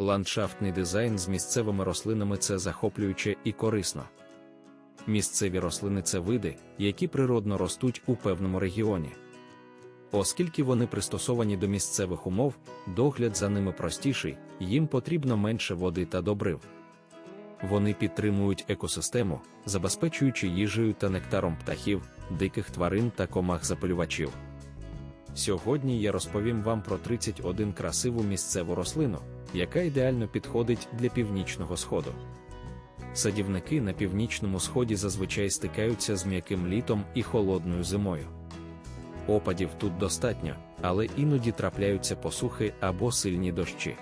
Ландшафтний дизайн з місцевими рослинами це захоплююче і корисно. Місцеві рослини це види, які природно ростуть у певному регіоні. Оскільки вони пристосовані до місцевих умов, догляд за ними простіший, їм потрібно менше води та добрив. Вони підтримують екосистему, забезпечуючи їжею та нектаром птахів, диких тварин та комах запилювачів. Сьогодні я розповім вам про 31 красиву місцеву рослину, яка ідеально підходить для північного сходу. Садівники на північному сході зазвичай стикаються з м'яким літом і холодною зимою. Опадів тут достатньо, але іноді трапляються посухи або сильні дощі.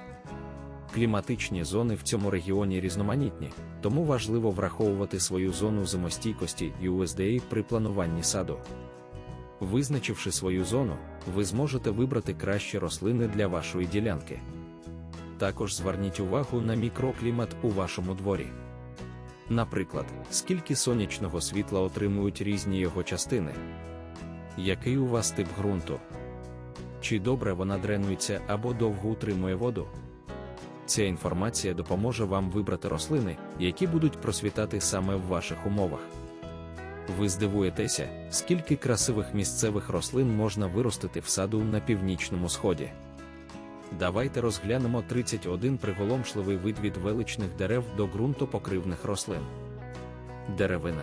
Кліматичні зони в цьому регіоні різноманітні, тому важливо враховувати свою зону зимостійкості USDA при плануванні саду. Визначивши свою зону, ви зможете вибрати кращі рослини для вашої ділянки. Також зверніть увагу на мікроклімат у вашому дворі. Наприклад, скільки сонячного світла отримують різні його частини, який у вас тип ґрунту, чи добре вона дренується або довго утримує воду. Ця інформація допоможе вам вибрати рослини, які будуть просвітати саме в ваших умовах. Ви здивуєтеся, скільки красивих місцевих рослин можна виростити в саду на північному сході. Давайте розглянемо 31 приголомшливий вид від величних дерев до ґрунтопокривних рослин. Деревина.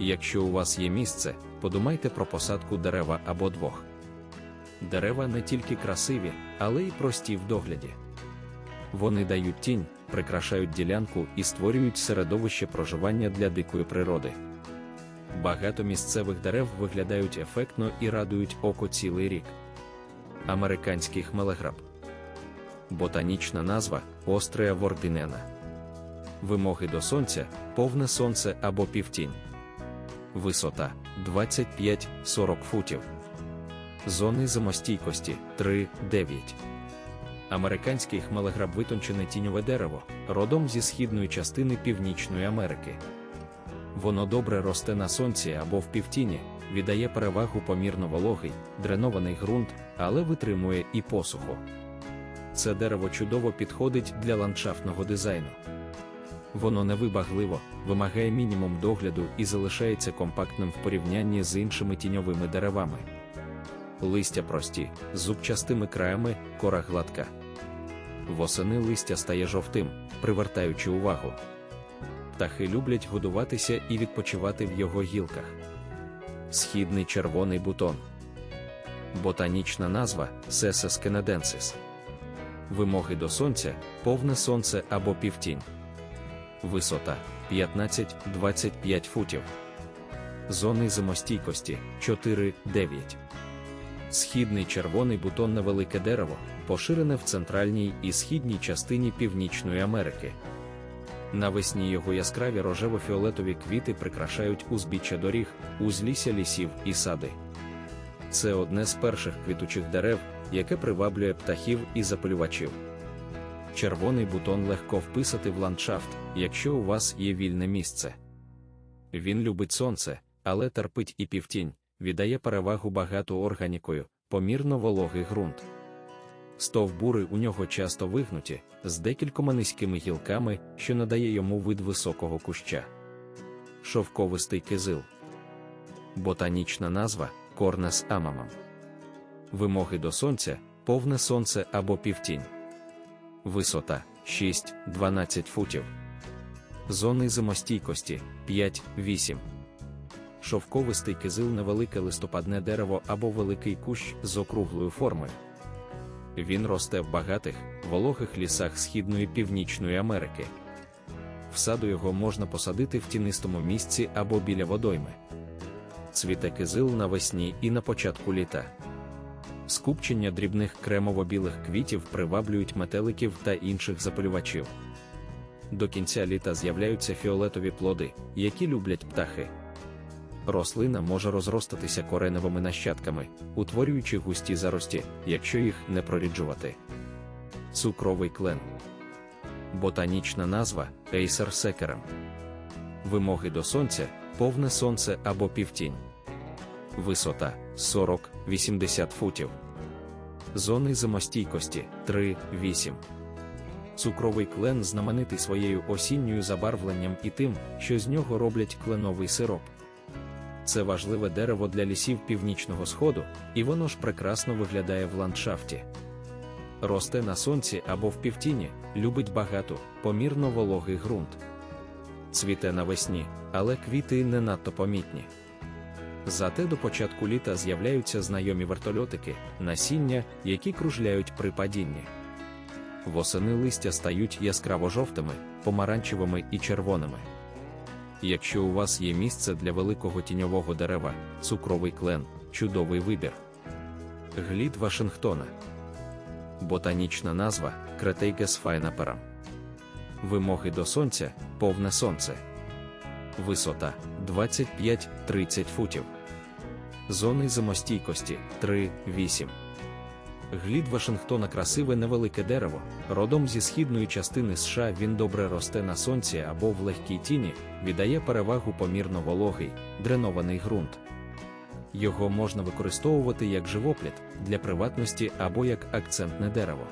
Якщо у вас є місце, подумайте про посадку дерева або двох. Дерева не тільки красиві, але й прості в догляді. Вони дають тінь, прикрашають ділянку і створюють середовище проживання для дикої природи. Багато місцевих дерев виглядають ефектно і радують око цілий рік. Американський хмелеграб. Ботанічна назва Острия вординена. Вимоги до сонця повне сонце або півтінь. Висота 25-40 футів. Зони зимостійкості 3-9. Американський хмелеграб витончене тіньове дерево, родом зі східної частини Північної Америки. Воно добре росте на сонці або в півтіні, віддає перевагу помірно вологий, дренований ґрунт, але витримує і посуху. Це дерево чудово підходить для ландшафтного дизайну. Воно невибагливо, вимагає мінімум догляду і залишається компактним в порівнянні з іншими тіньовими деревами. Листя прості, з зубчастими краями, кора гладка. Восени листя стає жовтим, привертаючи увагу. Птахи люблять годуватися і відпочивати в його гілках. Східний червоний бутон. Ботанічна назва Сесес кенеденсис. Вимоги до сонця повне сонце або півтінь. Висота 15-25 футів. Зони зимостійкості 4-9. Східний червоний бутон невелике дерево, поширене в центральній і східній частині Північної Америки. Навесні його яскраві рожево-фіолетові квіти прикрашають узбіччя доріг, узлісся лісів і сади. Це одне з перших квітучих дерев, яке приваблює птахів і запилювачів. Червоний бутон легко вписати в ландшафт, якщо у вас є вільне місце. Він любить сонце, але терпить і півтінь, віддає перевагу багато органікою, помірно вологий ґрунт. Стовбури у нього часто вигнуті, з декількома низькими гілками, що надає йому вид високого куща. Шовковистий кизил. Ботанічна назва Корнес амамам. Вимоги до сонця повне сонце або півтінь. Висота 6-12 футів. Зони зимостійкості 5-8. Шовковистий кизил невелике листопадне дерево або великий кущ з округлою формою. Він росте в багатих, вологих лісах Східної Північної Америки. В саду його можна посадити в тінистому місці або біля водойми. Цвіте кизил навесні і на початку літа. Скупчення дрібних кремово-білих квітів приваблюють метеликів та інших запалювачів. До кінця літа з'являються фіолетові плоди, які люблять птахи. Рослина може розростатися кореневими нащадками, утворюючи густі зарості, якщо їх не проріджувати. Цукровий клен. Ботанічна назва Acer секерем. Вимоги до сонця повне сонце або півтінь. Висота 40-80 футів. Зони зимостійкості 3-8. Цукровий клен знаменитий своєю осінньою забарвленням і тим, що з нього роблять кленовий сироп. Це важливе дерево для лісів північного сходу, і воно ж прекрасно виглядає в ландшафті. Росте на сонці або в півтіні, любить багато, помірно вологий ґрунт. Цвіте навесні, але квіти не надто помітні. Зате до початку літа з'являються знайомі вертольотики, насіння, які кружляють при падінні. Восени листя стають яскраво жовтими, помаранчевими і червоними. Якщо у вас є місце для великого тіньового дерева, цукровий клен чудовий вибір. Глід Вашингтона. Ботанічна назва Кретейгес файнаперам. Вимоги до сонця повне сонце. Висота 25-30 футів. Зони зимостійкості 3-8. Глід Вашингтона красиве невелике дерево. Родом зі східної частини США він добре росте на сонці або в легкій тіні, віддає перевагу помірно вологий, дренований ґрунт. Його можна використовувати як живопліт для приватності або як акцентне дерево.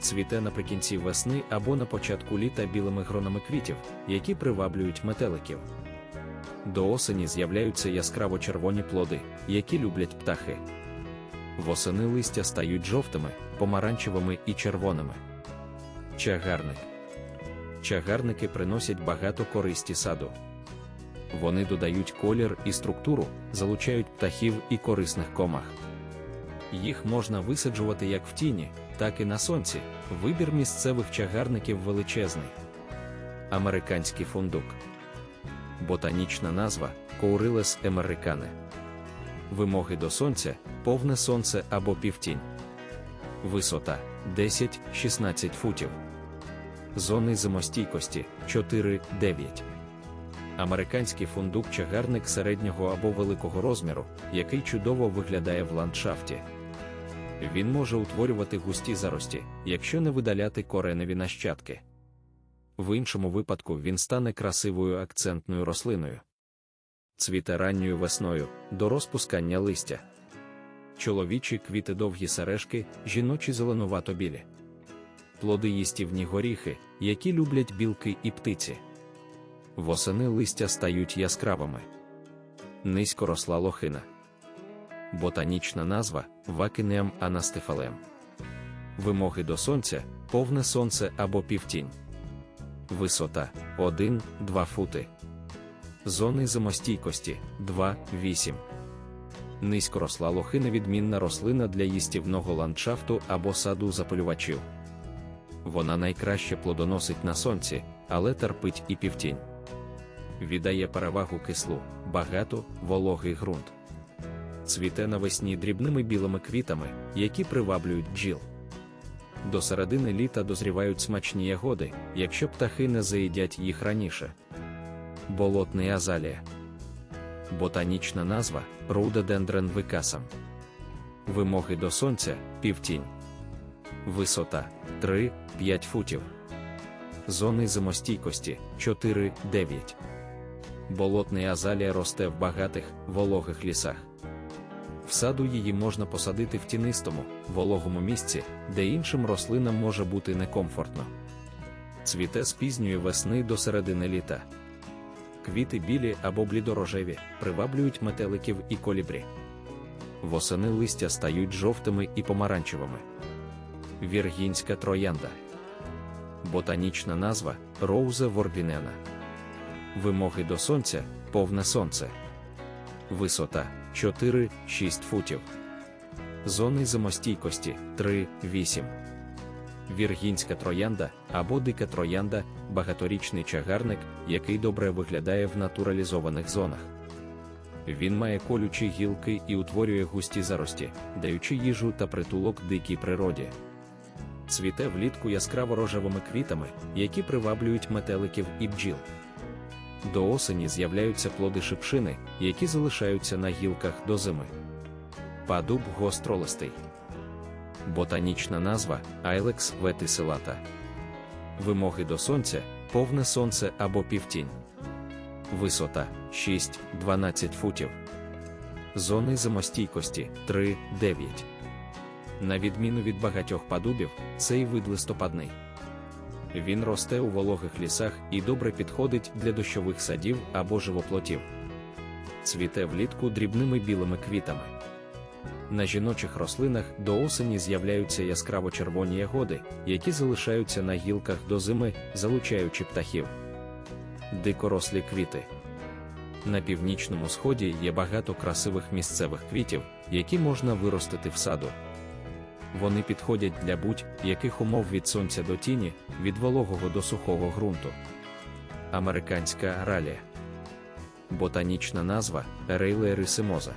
Цвіте наприкінці весни або на початку літа білими гронами квітів, які приваблюють метеликів. До осені з'являються яскраво червоні плоди, які люблять птахи. Восени листя стають жовтими, помаранчевими і червоними. Чагарник. Чагарники приносять багато користі саду. Вони додають колір і структуру, залучають птахів і корисних комах. Їх можна висаджувати як в тіні, так і на сонці. Вибір місцевих чагарників величезний. Американський фундук. Ботанічна назва Коурилес емерикане. Вимоги до сонця повне сонце або півтінь. Висота 10-16 футів. Зони зимостійкості 4-9. Американський фундук чагарник середнього або великого розміру, який чудово виглядає в ландшафті. Він може утворювати густі зарості, якщо не видаляти кореневі нащадки. В іншому випадку він стане красивою акцентною рослиною. Цвіте ранньою весною до розпускання листя. Чоловічі квіти довгі сережки, жіночі зеленувато білі. Плоди їстівні горіхи, які люблять білки і птиці. Восени листя стають яскравими. Низько росла лохина. Ботанічна назва Вакинеам анастефалем. Вимоги до сонця повне сонце або півтінь. Висота 1-2 фути. Зони зимостійкості 2-8. Низько росла лохина відмінна рослина для їстівного ландшафту або саду запалювачів. Вона найкраще плодоносить на сонці, але терпить і півтінь. Віддає перевагу кислу, багато, вологий ґрунт. Цвіте навесні дрібними білими квітами, які приваблюють бджіл. До середини літа дозрівають смачні ягоди, якщо птахи не заїдять їх раніше. Болотний азалія. Ботанічна назва Rhododendron викасам. Вимоги до сонця півтінь. Висота 3-5 футів. Зони зимостійкості 4-9. Болотний азалія росте в багатих, вологих лісах. В саду її можна посадити в тінистому, вологому місці, де іншим рослинам може бути некомфортно. Цвіте з пізньої весни до середини літа. Квіти білі або блідорожеві, приваблюють метеликів і колібрі. Восени листя стають жовтими і помаранчевими. Віргінська троянда. Ботанічна назва Роузе ворбінена. Вимоги до сонця повне сонце. Висота 4-6 футів. Зони зимостійкості 3-8. Віргінська троянда або дика троянда багаторічний чагарник, який добре виглядає в натуралізованих зонах. Він має колючі гілки і утворює густі зарості, даючи їжу та притулок дикій природі. Цвіте влітку яскраво рожевими квітами, які приваблюють метеликів і бджіл. До осені з'являються плоди шипшини, які залишаються на гілках до зими. Падуб гостролистий. Ботанічна назва Айлекс ветисилата. Вимоги до сонця повне сонце або півтінь. Висота 6-12 футів. Зони зимостійкості 3-9. На відміну від багатьох падубів, цей вид листопадний. Він росте у вологих лісах і добре підходить для дощових садів або живоплотів. Цвіте влітку дрібними білими квітами. На жіночих рослинах до осені з'являються яскраво червоні ягоди, які залишаються на гілках до зими, залучаючи птахів. Дикорослі квіти. На північному сході є багато красивих місцевих квітів, які можна виростити в саду. Вони підходять для будь-яких умов від сонця до тіні, від вологого до сухого ґрунту. Американська ралія. Ботанічна назва Ерейле рисимоза.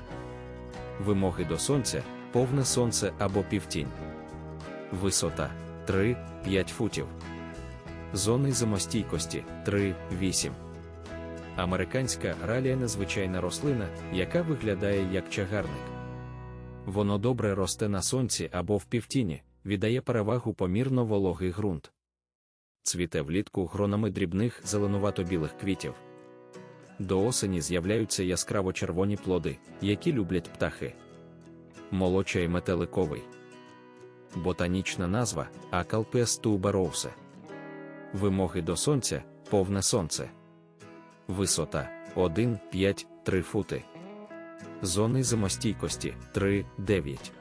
Вимоги до сонця повне сонце або півтінь. Висота 3-5 футів. Зони зимостійкості 3-8. Американська ралія незвичайна рослина, яка виглядає як чагарник. Воно добре росте на сонці або в півтіні, віддає перевагу помірно вологий ґрунт. Цвіте влітку гронами дрібних зеленувато-білих квітів. До осені з'являються яскраво червоні плоди, які люблять птахи. Молочай метеликовий. Ботанічна назва Акалпес тубероусе. Вимоги до сонця повне сонце. Висота 1,5-3 фути. Зони зимостійкості 3-9.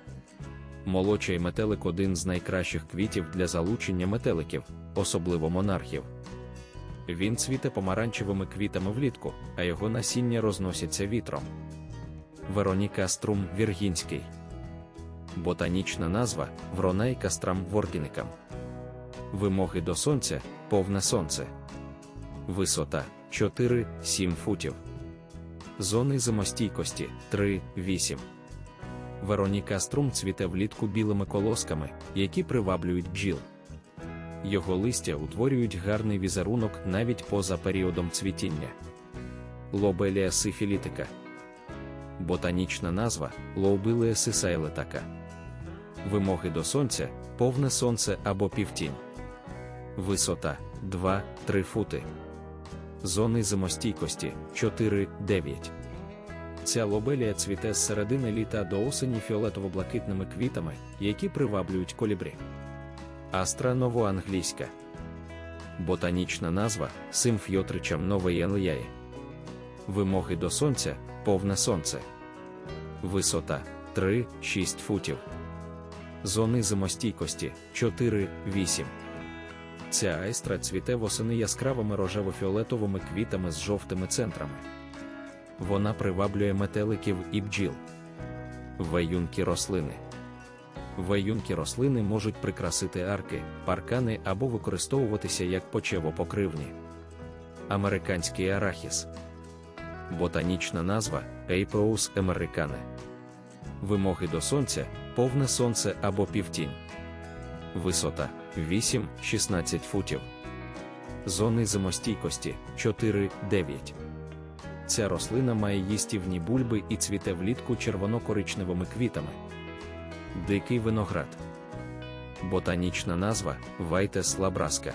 Молочай метелик один з найкращих квітів для залучення метеликів, особливо монархів. Він цвіте помаранчевими квітами влітку, а його насіння розносяться вітром. Вероніка струм віргінський. Ботанічна назва Вронейка страм воргіникам. Вимоги до сонця повне сонце. Висота 4-7 футів. Зони зимостійкості 3-8. Вероніка струм цвіте влітку білими колосками, які приваблюють бджіл. Його листя утворюють гарний візерунок навіть поза періодом цвітіння. Лобелія сифілітика. Ботанічна назва Лоубилія сисайлетака. Вимоги до сонця повне сонце або півтінь. Висота 2-3 фути. Зони зимостійкості 4-9. Ця лобелія цвіте з середини літа до осені фіолетово-блакитними квітами, які приваблюють колібрі. Астра новоанглійська. Ботанічна назва симфйотричам новоєнлияї. Вимоги до сонця повне сонце. Висота 3-6 футів. Зони зимостійкості 4-8. Ця айстра цвіте восени яскравими рожево-фіолетовими квітами з жовтими центрами. Вона приваблює метеликів і бджіл. Веюнки рослини. Веюнки рослини можуть прикрасити арки, паркани або використовуватися як почевопокривні. Американський арахіс. Ботанічна назва Apeus americana. Вимоги до сонця повне сонце або півтінь. Висота 8-16 футів. Зони зимостійкості 4-9. Ця рослина має їстівні бульби і цвіте влітку червоно-коричневими квітами. Дикий виноград. Ботанічна назва Вайтес лабраска.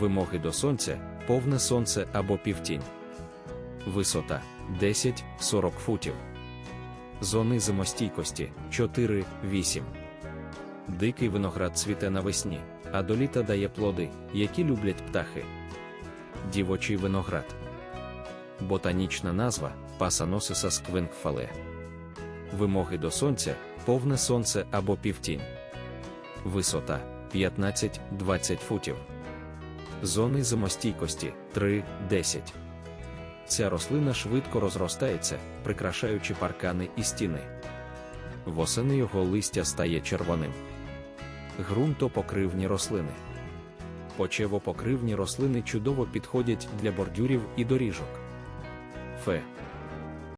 Вимоги до сонця повне сонце або півтінь. Висота 10-40 футів. Зони зимостійкості 4-8. Дикий виноград цвіте навесні, а до літа дає плоди, які люблять птахи. Дівочий виноград. Ботанічна назва Пасаносиса сквинкфале. Вимоги до сонця повне сонце або півтінь. Висота 15-20 футів. Зони зимостійкості 3-10. Ця рослина швидко розростається, прикрашаючи паркани і стіни. Восени його листя стає червоним. Грунтопокривні рослини. Почевопокривні рослини чудово підходять для бордюрів і доріжок. Фе.